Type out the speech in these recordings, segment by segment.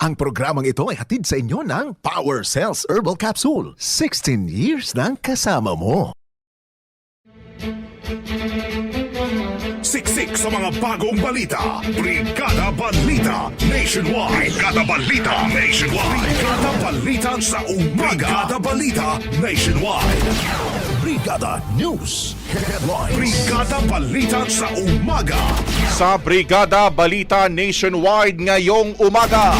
Ang programang ito ay hatid sa inyo ng Power Cells Herbal Capsule. 16 years ng kasama mo. Siksik sa mga bagong balita. Brigada Balita Nationwide. Brigada Balita Nationwide. Brigada Balita sa umaga. Brigada Balita Nationwide. Brigada News Headlines. Brigada Balita sa umaga. Sa Brigada Balita Nationwide ngayong umaga.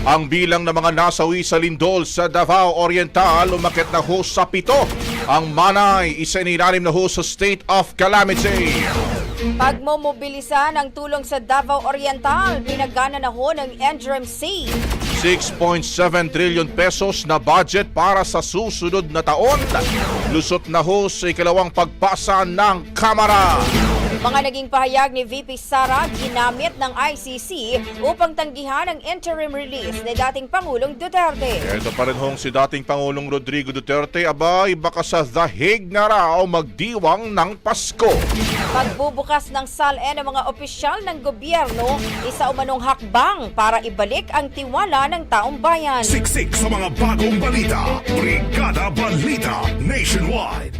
Ang bilang ng mga nasawi sa lindol sa Davao Oriental umakit na ho sa pito. Ang Manay, isa inilalim na ho sa state of calamity. Pagmomobilisa ng tulong sa Davao Oriental, pinagana na ho ng NDRMC. 6.7 trillion pesos na budget para sa susunod na taon. Lusot na ho sa ikalawang pagpasa ng Kamara. Mga naging pahayag ni VP Sara ginamit ng ICC upang tanggihan ang interim release ni dating Pangulong Duterte. Ito pa rin hong si dating Pangulong Rodrigo Duterte, abay baka sa dahig na raw magdiwang ng Pasko. Pagbubukas ng SALE ng mga opisyal ng gobyerno, isa umanong hakbang para ibalik ang tiwala ng taong bayan. Siksik sa mga bagong balita. Brigada Balita Nationwide.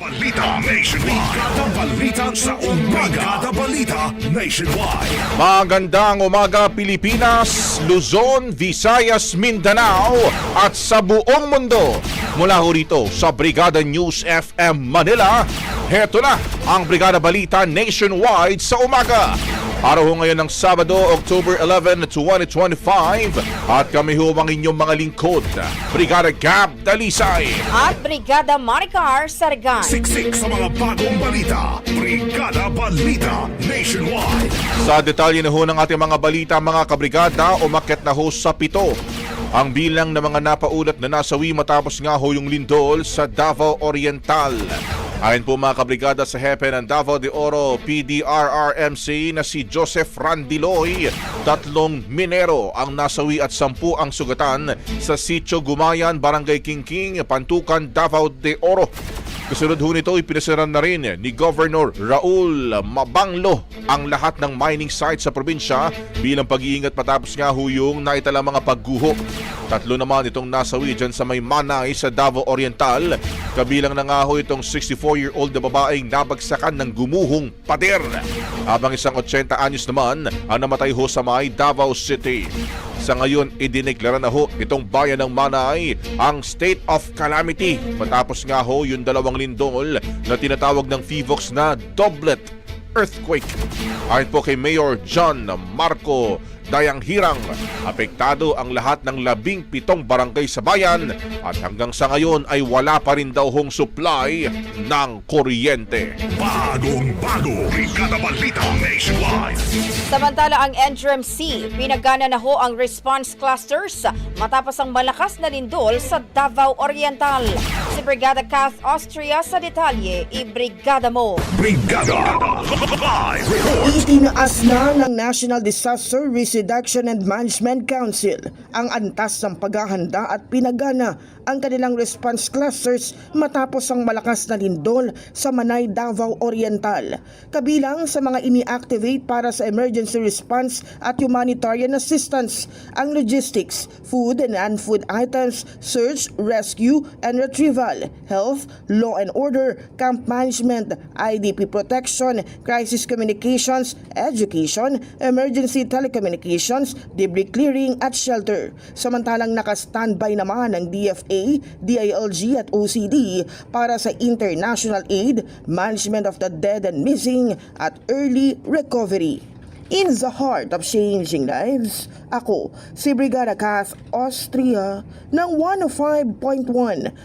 Balita Nationwide. Brigada Balita sa umaga. Balita Nationwide. Magandang umaga Pilipinas, Luzon, Visayas, Mindanao at sa buong mundo. Mula ho rito sa Brigada News FM Manila, heto na ang Brigada Balita Nationwide sa umaga. Araw ho ngayon ng Sabado, October 11, 2025 at kami ho ang inyong mga lingkod, Brigada Gab Dalisay. At Brigada Maricar Sargan. Siksik sa mga bagong balita. Brigada Balita Nationwide. Sa detalye na ho ng ating mga balita mga kabrigada, umakyat na ho sa pito. Ang bilang ng mga napaulat na nasawi matapos nga ho yung lindol sa Davao Oriental. Ayon po mga kabrigada sa hepe ng Davao de Oro PDRRMC na si Joseph Randiloy, tatlong minero ang nasawi at sampu ang sugatan sa Sitio Gumayan, Barangay Kingking, Pantukan, Davao de Oro. Kasunod ho nito, ipinasiran na rin ni Governor Raul Mabanglo ang lahat ng mining sites sa probinsya bilang pag-iingat matapos nga ho yung naitala mga pagguho. Tatlo naman itong nasawi dyan sa may Manay sa Davao Oriental. Kabilang na nga ho itong 64-year-old na babaeng nabagsakan ng gumuhong pader. Habang isang 80 anyos naman ang namatay ho sa may Davao City. Sa ngayon, idineklara na ho itong bayan ng Manay ang state of calamity matapos nga ho yung dalawang lindol na tinatawag ng FIVOX na doublet earthquake. Ayon po kay Mayor John Marco Dayang Hirang, apektado ang lahat ng labing pitong barangay sa bayan at hanggang sa ngayon ay wala pa rin daw hong supply ng kuryente. Bagong bago, Brigada Balita Nationwide. Samantala ang NDRMC, pinagana na ho ang response clusters matapos ang malakas na lindol sa Davao Oriental. Si Brigada Kath Austria sa detalye, i-brigada mo. Brigada. Itinaas na ng National Disaster Risk Reduction and Management Council ang antas ng paghahanda at pinagana ang kanilang response clusters matapos ang malakas na lindol sa Manay, Davao Oriental. Kabilang sa mga ini-activate para sa emergency response at humanitarian assistance, ang logistics, food and non-food items, search, rescue and retrieval, health, law and order, camp management, IDP protection, crisis communications, education, emergency telecommunications, debris clearing at shelter. Samantalang naka-standby naman ang DFA, DILG at OCD para sa international aid, management of the dead and missing at early recovery. In the heart of changing lives, ako si Brigada Kath Austria ng 105.1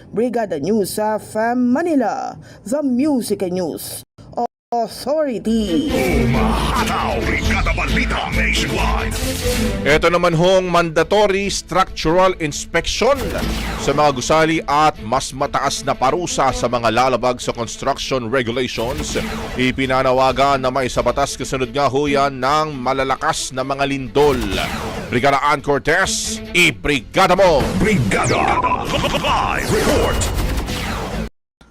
Brigada News sa Manila, The Music and News Authority. Umahataw, Brigada Balita Nationwide. Ito naman hong mandatory structural inspection sa mga gusali at mas mataas na parusa sa mga lalabag sa construction regulations. Ipinanawagan na may sa batas kasunod nga ho yan ng malalakas na mga lindol. Brigada Ann Cortez, i-brigada mo! Brigada Live Report.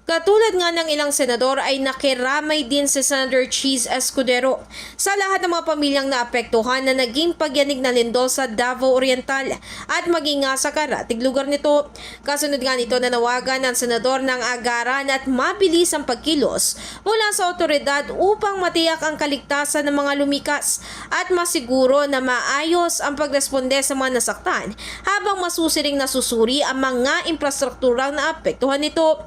Katulad nga ng ilang senador ay nakiramay din si Senator Cheese Escudero sa lahat ng mga pamilyang naapektuhan na naging pagyanig na lindol sa Davao Oriental at maging nga sa karatig lugar nito. Kasunod nga nito nanawagan ng senador ng agaran at mabilis ang pagkilos mula sa otoridad upang matiyak ang kaligtasan ng mga lumikas at masiguro na maayos ang pagresponde sa mga nasaktan habang masusiring nasusuri ang mga infrastrukturang naapektuhan nito.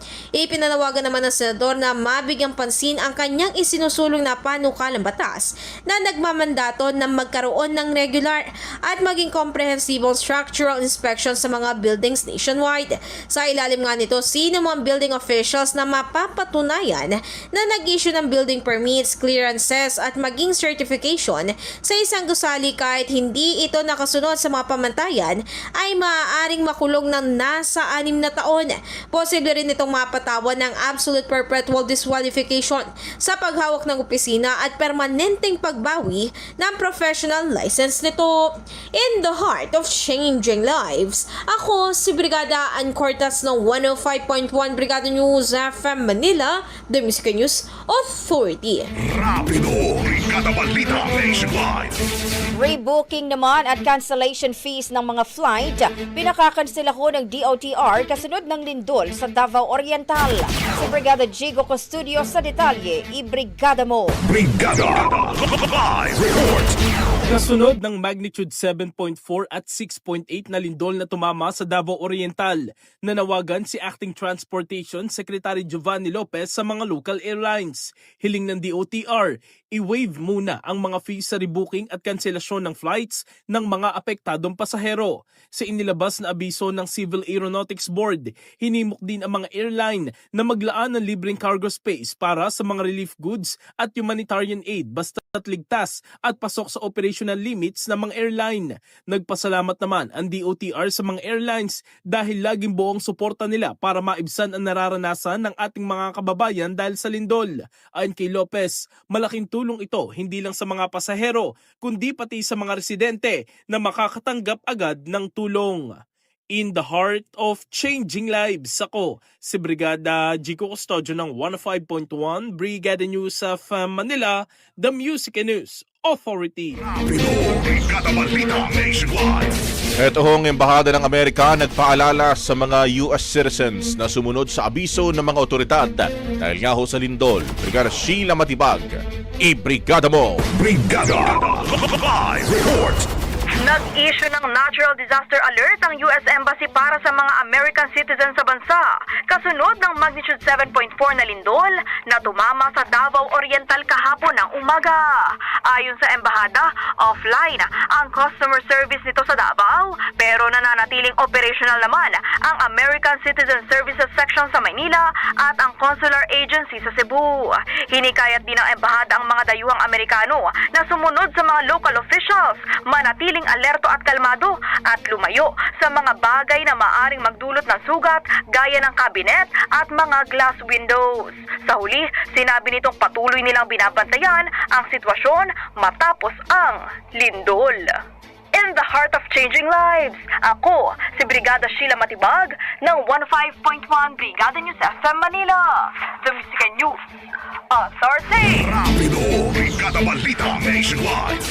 Ipinanawagan naman ng senador na mabigyang pansin ang kanyang isinusulong na panukalang batas na nagmamandato na magkaroon ng regular at maging komprehensibong structural inspection sa mga buildings nationwide. Sa ilalim nga nito, sino mga building officials na mapapatunayan na nag-issue ng building permits, clearances at maging certification sa isang gusali kahit hindi ito nakasunod sa mga pamantayan ay maaaring makulong ng nasa anim na taon. Posible rin itong mapatawan ng absolute perpetual disqualification sa paghawak ng opisina at permanenteng pagbawi ng professional license nito. In the heart of changing lives, ako si Brigada Ann Cortas ng 105.1 Brigada News FM Manila, The Music News Authority. Rapido, Brigada Balita Nationwide. Rebooking naman at cancellation fees ng mga flight, pinakakansela ho ng DOTR kasunod ng lindol sa Davao Oriental. Si Brigada Jigo Custodio sa detalye, i-brigada mo. Brigada Live Report. Kasunod ng magnitude 7.4 at 6.8 na lindol na tumama sa Davao Oriental, nanawagan si Acting Transportation Secretary Giovanni Lopez sa mga local airlines. Hiling ng DOTR, i-waive muna ang mga fees sa rebooking at kanselasyon ng flights ng mga apektadong pasahero. Sa inilabas na abiso ng Civil Aeronautics Board, hinimok din ang mga airline na maglaan ng libreng cargo space para sa mga relief goods at humanitarian aid basta't ligtas at pasok sa operational limits ng mga airline. Nagpasalamat naman ang DOTR sa mga airlines dahil laging buong suporta nila para maibsan ang nararanasan ng ating mga kababayan dahil sa lindol. Ayon kay Lopez, malaking tulong ito hindi lang sa mga pasahero kundi pati sa mga residente na makakatanggap agad ng tulong. in the heart of changing lives. Ako, si Brigada Jico Custodio ng 105.1 Brigada News of uh, Manila, the Music and News Authority. Brigada Balita Nationwide. Ito hong Embahada ng Amerika nagpaalala sa mga US citizens na sumunod sa abiso ng mga otoridad dahil nga ho sa lindol. Brigada Sheila Matibag, i-brigada mo! Brigada Live Report. Nag-issue ng Natural Disaster Alert ang US Embassy para sa mga American citizens sa bansa kasunod ng magnitude 7.4 na lindol na tumama sa Davao Oriental kahapon ng umaga. Ayon sa embahada, offline ang customer service nito sa Davao pero nananatiling operational naman ang American Citizen Services Section sa Maynila at ang Consular Agency sa Cebu. Hinikayat din ng embahada ang mga dayuhang Amerikano na sumunod sa mga local officials, manatiling alerto at kalmado at lumayo sa mga bagay na maaring magdulot ng sugat gaya ng kabinet at mga glass windows. Sa huli, sinabi nitong patuloy nilang binabantayan ang sitwasyon matapos ang lindol. In the heart of changing lives, ako si Brigada Sheila Matibag ng 15.1 Brigada News FM Manila. The Music News Authority. Rapido. Brigada Balita Nationwide.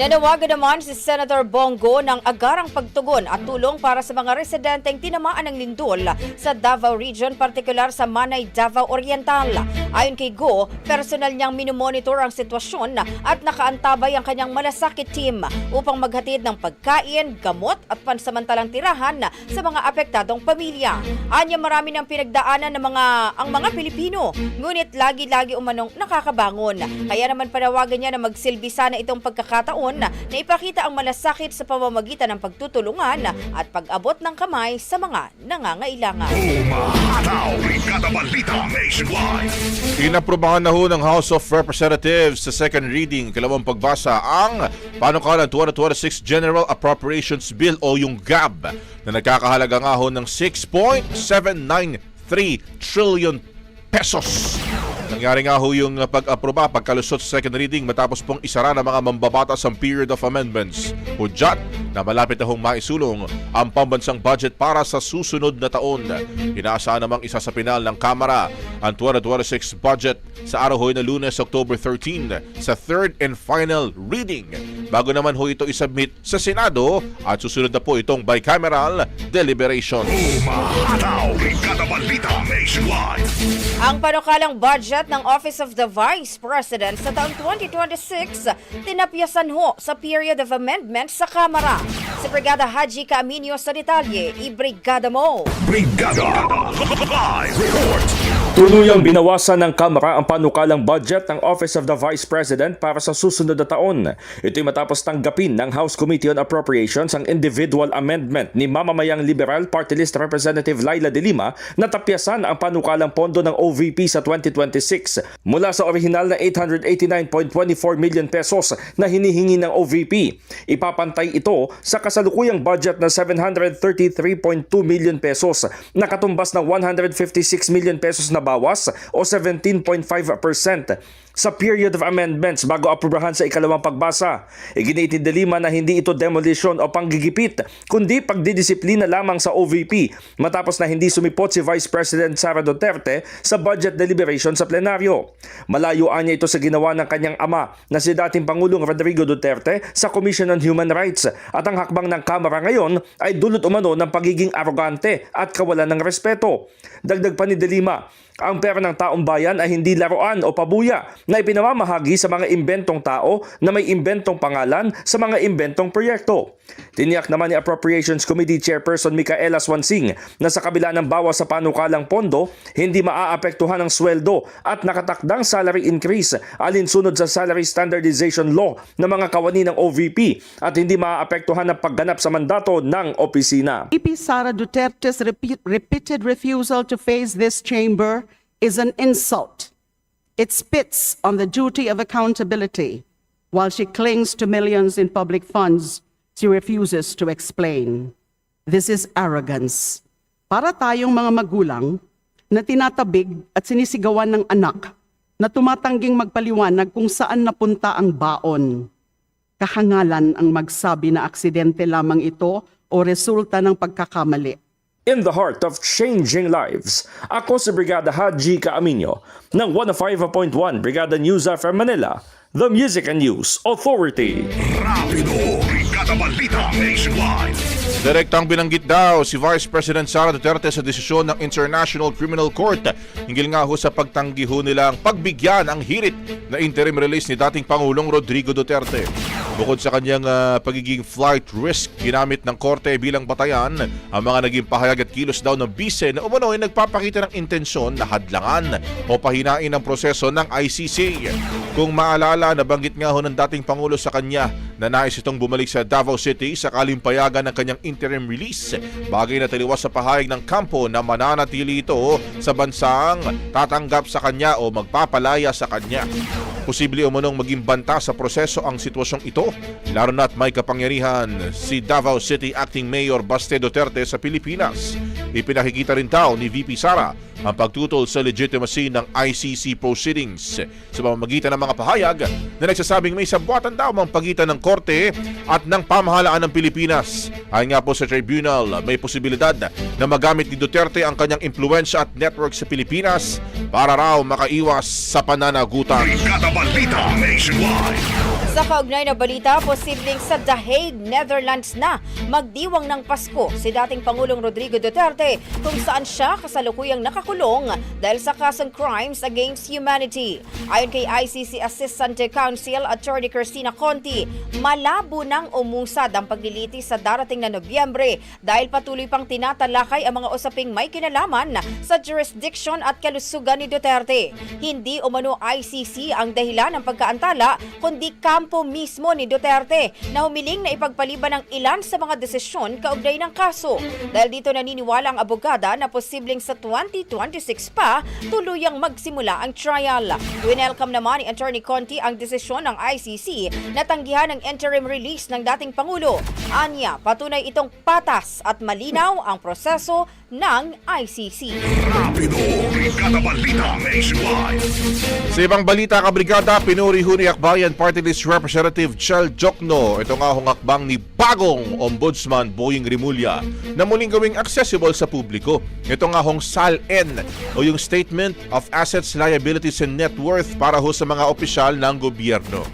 Nanawagan naman si Senator Bongo ng agarang pagtugon at tulong para sa mga residenteng tinamaan ng lindol sa Davao Region, partikular sa Manay, Davao Oriental. Ayon kay Go, personal niyang minomonitor ang sitwasyon at nakaantabay ang kanyang malasakit team upang maghatid ng pagkain, gamot at pansamantalang tirahan sa mga apektadong pamilya. Anya marami ng pinagdaanan ng mga ang mga Pilipino, ngunit lagi-lagi umanong nakakabangon. Kaya naman panawagan niya na magsilbi sana itong pagkakataon na ipakita ang malasakit sa pamamagitan ng pagtutulungan at pag-abot ng kamay sa mga nangangailangan. Umahataw. Brigada Balita Nationwide. Inaprubahan na ho ng House of Representatives sa second reading, kalawang pagbasa, ang Panukalan 2026 General Appropriations Bill o yung GAB na nagkakahalaga nga ho ng 6.793 trillion pesos. Nangyari nga ho yung pag-aproba pagkalusot sa second reading matapos pong isara ng mga mambabatas ang period of amendments. Hudyat na malapit na hong maisulong ang pambansang budget para sa susunod na taon. Inaasahan namang isa sa pinal ng Kamara ang 2026 budget sa araw ho na lunes, October 13 sa third and final reading. Bago naman ho ito isubmit sa Senado at susunod na po itong bicameral. Umahataw. Nationwide. Ang panukalang budget ng Office of the Vice President sa taong 2026 tinapyasan ho sa period of amendment sa Kamara. Si Brigada Haji Caminio sa detalye, i-brigada mo! Brigada Live Report. Tuluyang binawasan ng Kamara ang panukalang budget ng Office of the Vice President para sa susunod na taon. Ito'y matapos tanggapin ng House Committee on Appropriations ang individual amendment ni mamamayang Liberal Party List Representative Laila De Lima na tapyasan ang panukalang pondo ng OVP sa 2026 mula sa orihinal na 889.24 million pesos na hinihingi ng OVP. Ipapantay ito sa kasalukuyang budget na 733.2 million pesos na katumbas ng 156 million pesos na bawas o 17.5% sa period of amendments bago aprubahan sa ikalawang pagbasa. Iginitin de Lima na hindi ito demolition o panggigipit, kundi pagdidisiplina lamang sa OVP matapos na hindi sumipot si Vice President Sara Duterte sa budget deliberation sa plenaryo. Malayo niya ito sa ginawa ng kanyang ama na si dating Pangulong Rodrigo Duterte sa Commission on Human Rights at ang hakbang ng Kamara ngayon ay dulot umano ng pagiging arogante at kawalan ng respeto. Dagdag pa ni De Lima, ang pera ng taong bayan ay hindi laruan o pabuya na ipinamamahagi sa mga imbentong tao na may imbentong pangalan sa mga imbentong proyekto. Tiniyak naman ni Appropriations Committee Chairperson Micaela Swansing na sa kabila ng bawas sa panukalang pondo, hindi maaapektuhan ang sweldo at nakatakdang salary increase alinsunod sa Salary Standardization Law ng mga kawani ng OVP at hindi maaapektuhan ang pagganap sa mandato ng opisina. VP Sara Duterte's repeat, repeated refusal to face this chamber is an insult. It spits on the duty of accountability. While she clings to millions in public funds, she refuses to explain. This is arrogance. Para tayong mga magulang na tinatabig at sinisigawan ng anak na tumatangging magpaliwanag kung saan napunta ang baon. Kahangalan ang magsabi na aksidente lamang ito o resulta ng pagkakamali. In the heart of changing lives, ako si Brigada Haji Kaaminyo ng 105.1 Brigada News FM Manila, the Music and News Authority. Rapido, Brigada Balita Nationwide. Direktang binanggit daw si Vice President Sara Duterte sa desisyon ng International Criminal Court hinggil nga ho sa pagtanggi ho nilang pagbigyan ang hirit na interim release ni dating Pangulong Rodrigo Duterte. Bukod sa kanyang ah, pagiging flight risk, ginamit ng korte bilang batayan ang mga naging pahayag at kilos daw ng bise na umano ay nagpapakita ng intensyon na hadlangan o pahinain ang proseso ng ICC. Kung maalala, nabanggit nga ho ng dating Pangulo sa kanya na nais itong bumalik sa Davao City sakaling payagan ng kanyang interim release. Bagay na taliwas sa pahayag ng kampo na mananatili ito sa bansang tatanggap sa kanya o magpapalaya sa kanya. Posible umunong maging banta sa proseso ang sitwasyong ito, lalo na't may kapangyarihan si Davao City Acting Mayor Baste Duterte sa Pilipinas. Ipinakikita rin daw ni VP Sara ang pagtutol sa legitimacy ng ICC proceedings sa pamamagitan ng mga pahayag na nagsasabing may sabwatan daw ang pagitan ng korte at ng pamahalaan ng Pilipinas. Ayon nga po sa tribunal, may posibilidad na magamit ni Duterte ang kanyang impluensya at network sa Pilipinas para raw makaiwas sa pananagutan. Brigada Balita Nationwide. Sa kaugnay na balita, posibleng sa The Hague, Netherlands na magdiwang ng Pasko si dating Pangulong Rodrigo Duterte kung saan siya kasalukuyang nakakulong dahil sa kasong crimes against humanity. Ayon kay ICC Assistant Counsel Attorney Christina Conti, malabo nang umusad ang paglilitis sa darating na Nobyembre dahil patuloy pang tinatalakay ang mga usaping may kinalaman sa jurisdiction at kalusugan ni Duterte. Hindi umano ICC ang dahilan ng pagkaantala kundi kampo mismo ni Duterte na humiling na ipagpaliban ng ilan sa mga desisyon kaugnay ng kaso. Dahil dito naniniwala ang abogada na posibleng sa 2026 pa tuluyang magsimula ang trial. Winelcome naman ni Attorney Conti ang desisyon ng ICC na tanggihan ang interim release ng dating Pangulo. Anya, patunay itong patas at malinaw ang proseso ng ICC. Sa ibang balita kabrigada, pinuri ho ni Akbayan Party List Representative Chel Jokno. Ito nga hong akbang ni bagong Ombudsman Boying Rimulya na muling gawing accessible sa publiko. Ito nga hong SAL-N o yung Statement of Assets, Liabilities and Net Worth para ho sa mga opisyal ng gobyerno.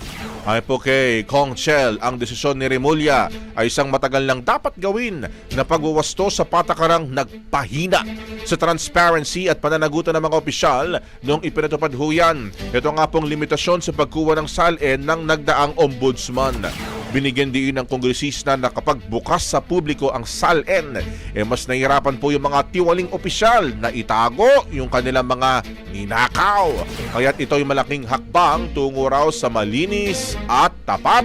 Ay po kay Kong Chel, ang desisyon ni Remulla ay isang matagal lang dapat gawin na pagwawasto sa patakarang nagpahina sa transparency at pananagutan ng mga opisyal noong ipinatupad ho yan. Ito nga pong limitasyon sa pagkuha ng SALN ng nagdaang ombudsman. Binigyan din ng kongresista na kapag bukas sa publiko ang SALN, eh mas nahihirapan po yung mga tiwaling opisyal na itago yung kanilang mga ninakaw. Kaya't ito'y malaking hakbang tungo raw sa malinis at tapat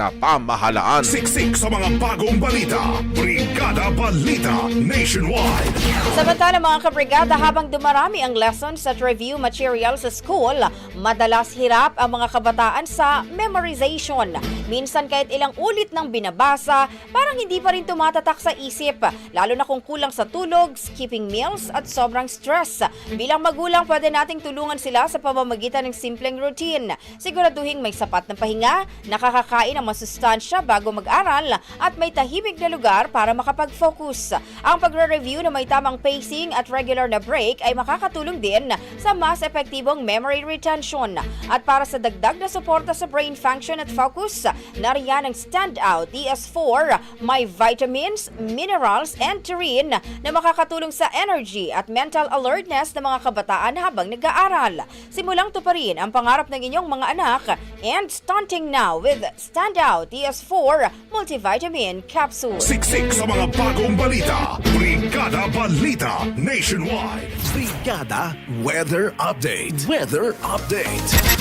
na pamahalaan. Siksik sa mga bagong balita. Brigada Balita Nationwide. Samantala mga kabrigada, habang dumarami ang lessons at review material sa school, madalas hirap ang mga kabataan sa memorization. Minsan kahit ilang ulit nang binabasa, parang hindi pa rin tumatatak sa isip, lalo na kung kulang sa tulog, skipping meals at sobrang stress. Bilang magulang, pwede nating tulungan sila sa pamamagitan ng simpleng routine. Siguraduhin may sapat na pahinga, nakakakain ng masustansya bago mag-aral at may tahimik na lugar para makapag-focus. Ang pagre-review na may tamang pacing at regular na break ay makakatulong din sa mas epektibong memory retention. At para sa dagdag na suporta sa brain function at focus, nariyan ang Standout DS4, may vitamins, minerals, and taurine na makakatulong sa energy at mental alertness ng mga kabataan habang nag-aaral. Simulang tuparin ang pangarap ng inyong mga anak and stunting now with Standout DS4 Multivitamin Capsule. Siksik sa mga bagong balita. Brigada Balita Nationwide. Brigada Weather Update. Weather Update.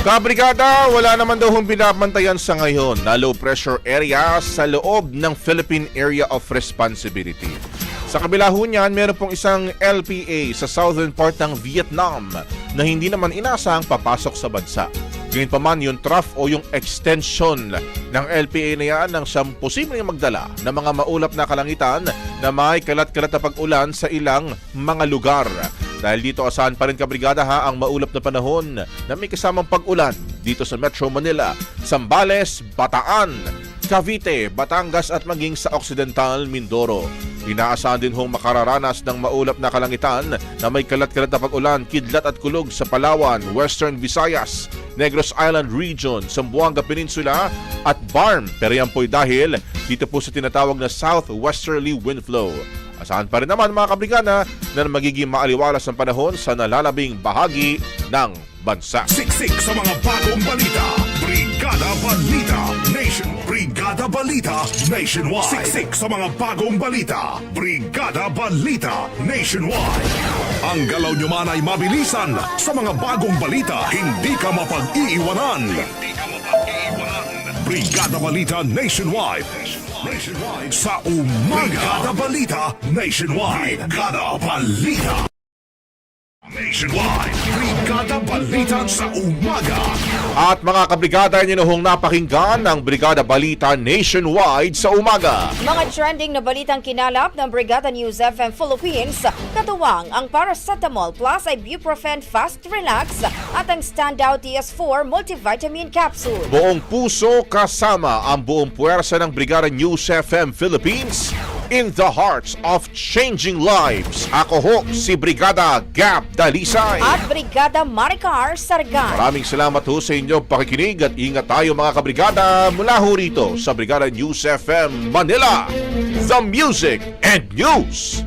Kabrigada, wala naman daw hong binabantayan sa ngayon na low pressure area sa loob ng Philippine Area of Responsibility. Sa kabila ho niyan, meron pong isang LPA sa southern part ng Vietnam na hindi naman inasahang papasok sa bansa. Gayunpaman yung trough o yung extension ng LPA na yan ng siyang posibleng magdala ng mga maulap na kalangitan na may kalat-kalat na pag-ulan sa ilang mga lugar. Dahil dito asahan pa rin kabrigada ha ang maulap na panahon na may kasamang pag-ulan dito sa Metro Manila, Zambales, Bataan, Cavite, Batangas at maging sa Occidental Mindoro. Inaasahan din hong makararanas ng maulap na kalangitan na may kalat-kalat na pag-ulan, kidlat at kulog sa Palawan, Western Visayas, Negros Island Region, Zamboanga Peninsula at Barm. Pero yan po'y dahil dito po sa tinatawag na southwesterly wind flow. Asahan pa rin naman mga kabrigada na magiging maaliwalas ang panahon sa nalalabing bahagi ng bansa. Siksik sa mga bagong balita. Brigada Balita Nation. Brigada Balita Nationwide. Siksik sa mga bagong balita. Brigada Balita Nationwide. Ang galaw nyo man ay mabilisan. Sa mga bagong balita, hindi ka mapag-iiwanan. Hindi ka mapag-iiwanan. Brigada Balita Nationwide. Nationwide. Sa umaga. Brigada Balita Nationwide. Brigada Balita. Nationwide. Brigada Balita sa umaga. At mga kabrigada, nyo hong napakinggan ang Brigada Balita Nationwide sa umaga. Mga trending na balitang kinalap ng Brigada News FM Philippines, katuwang ang Paracetamol Plus Ibuprofen Fast Relax at ang Standout DS4 Multivitamin Capsule. Buong puso kasama ang buong puwersa ng Brigada News FM Philippines in the hearts of changing lives. Ako ho si Brigada Gap Dalisay. At Brigada Maricar Sargan. Maraming salamat ho sa inyong pakikinig at ingat tayo mga kabrigada mula ho rito sa Brigada News FM Manila. The Music and News